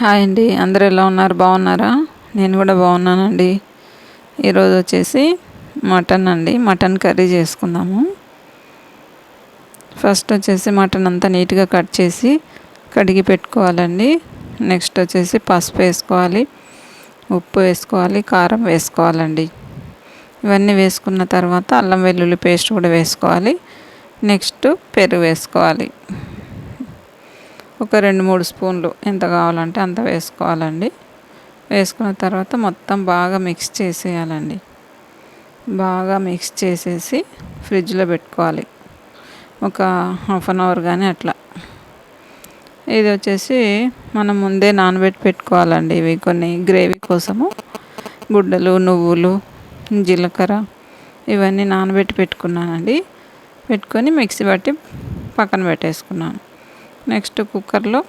Hi అండి. అందరు ఎలా ఉన్నారు? బాగున్నారా? నేను కూడా బాగున్నానండి. ఈరోజు వచ్చేసి మటన్ అండి. మటన్ కర్రీ చేసుకుందాము. ఫస్ట్ వచ్చేసి మటన్ అంతా నీట్గా కట్ చేసి కడిగి పెట్టుకోవాలండి. నెక్స్ట్ వచ్చేసి పసుపు వేసుకోవాలి ఉప్పు వేసుకోవాలి కారం వేసుకోవాలండి. ఇవన్నీ వేసుకున్న తర్వాత అల్లం వెల్లుల్లి పేస్ట్ కూడా వేసుకోవాలి. నెక్స్ట్ పెరుగు వేసుకోవాలి. ఒక రెండు మూడు స్పూన్లు ఎంత కావాలంటే అంత వేసుకోవాలండి. వేసుకున్న తర్వాత మొత్తం బాగా మిక్స్ చేసేయాలండి. బాగా మిక్స్ చేసేసి ఫ్రిడ్జ్లో పెట్టుకోవాలి. ఒక హాఫ్ అన్ అవర్ కానీ అట్లా. ఇది వచ్చేసి మనం ముందే నానబెట్టి పెట్టుకోవాలండి ఇవి కొన్ని గ్రేవీ కోసము. గుడ్డలు నువ్వులు జీలకర్ర ఇవన్నీ నానబెట్టి పెట్టుకున్నానండి. పెట్టుకొని మిక్సీ బట్టి పక్కన పెట్టేసుకున్నాను. నెక్స్ట్ కుక్కర్లో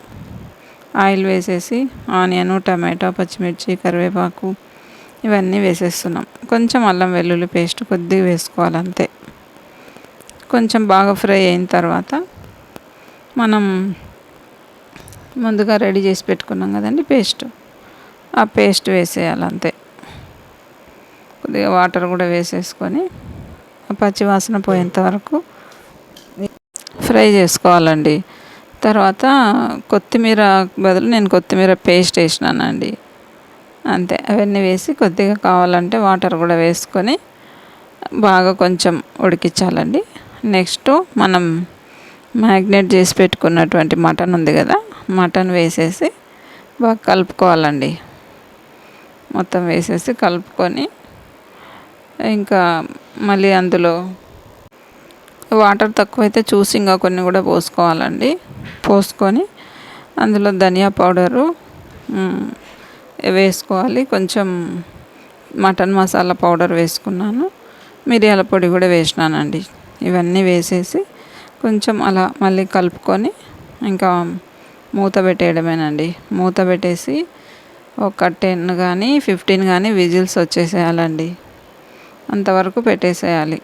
ఆయిల్ వేసేసి ఆనియన్ టమాటో పచ్చిమిర్చి కరివేపాకు ఇవన్నీ వేసేస్తున్నాం. కొంచెం అల్లం వెల్లుల్లి పేస్ట్ కొద్దిగా వేసుకోవాలి అంతే. కొంచెం బాగా ఫ్రై అయిన తర్వాత మనం ముందుగా రెడీ చేసి పెట్టుకున్నాం కదండి పేస్ట్. ఆ పేస్ట్ వేసేయాలి అంతే. కొద్దిగా వాటర్ కూడా వేసేసుకొని పచ్చి వాసన పోయేంత వరకు ఫ్రై చేసుకోవాలండి. తర్వాత కొత్తిమీర బదులు నేను కొత్తిమీర పేస్ట్ వేసినానండి. అంతే అవన్నీ వేసి కొద్దిగా కావాలంటే వాటర్ కూడా వేసుకొని బాగా కొంచెం ఉడికించాలండి. నెక్స్ట్ మనం మ్యాగ్నేట్ చేసి పెట్టుకున్నటువంటి మటన్ ఉంది కదా మటన్ వేసేసి బాగా కలుపుకోవాలండి. మొత్తం వేసేసి కలుపుకొని ఇంకా మళ్ళీ అందులో వాటర్ తక్కువైతే చూసి ఇంకా కొన్ని కూడా పోసుకోవాలండి. పోసుకొని అందులో ధనియా పౌడరు వేసుకోవాలి. కొంచెం మటన్ మసాలా పౌడర్ వేసుకున్నాను. మిరియాల పొడి కూడా వేసినానండి. ఇవన్నీ వేసేసి కొంచెం అలా మళ్ళీ కలుపుకొని ఇంకా మూత పెట్టేయడమేనండి. మూత పెట్టేసి ఒక టెన్ కానీ ఫిఫ్టీన్ కానీ విజిల్స్ వచ్చేసేయాలండి. అంతవరకు పెట్టేసేయాలి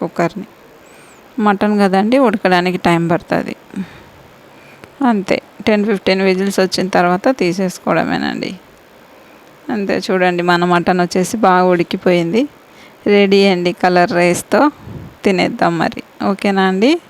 కుక్కర్ని. మటన్ కదండి ఉడకడానికి టైం పడుతుంది. అంతే టెన్ ఫిఫ్టీన్ విజిల్స్ వచ్చిన తర్వాత తీసేసుకోవడమేనండి. అంతే చూడండి మన మటన్ వచ్చేసి బాగా ఉడికిపోయింది. రెడీ అండి కలర్ రైస్తో తినేద్దాం మరి. ఓకేనా అండి?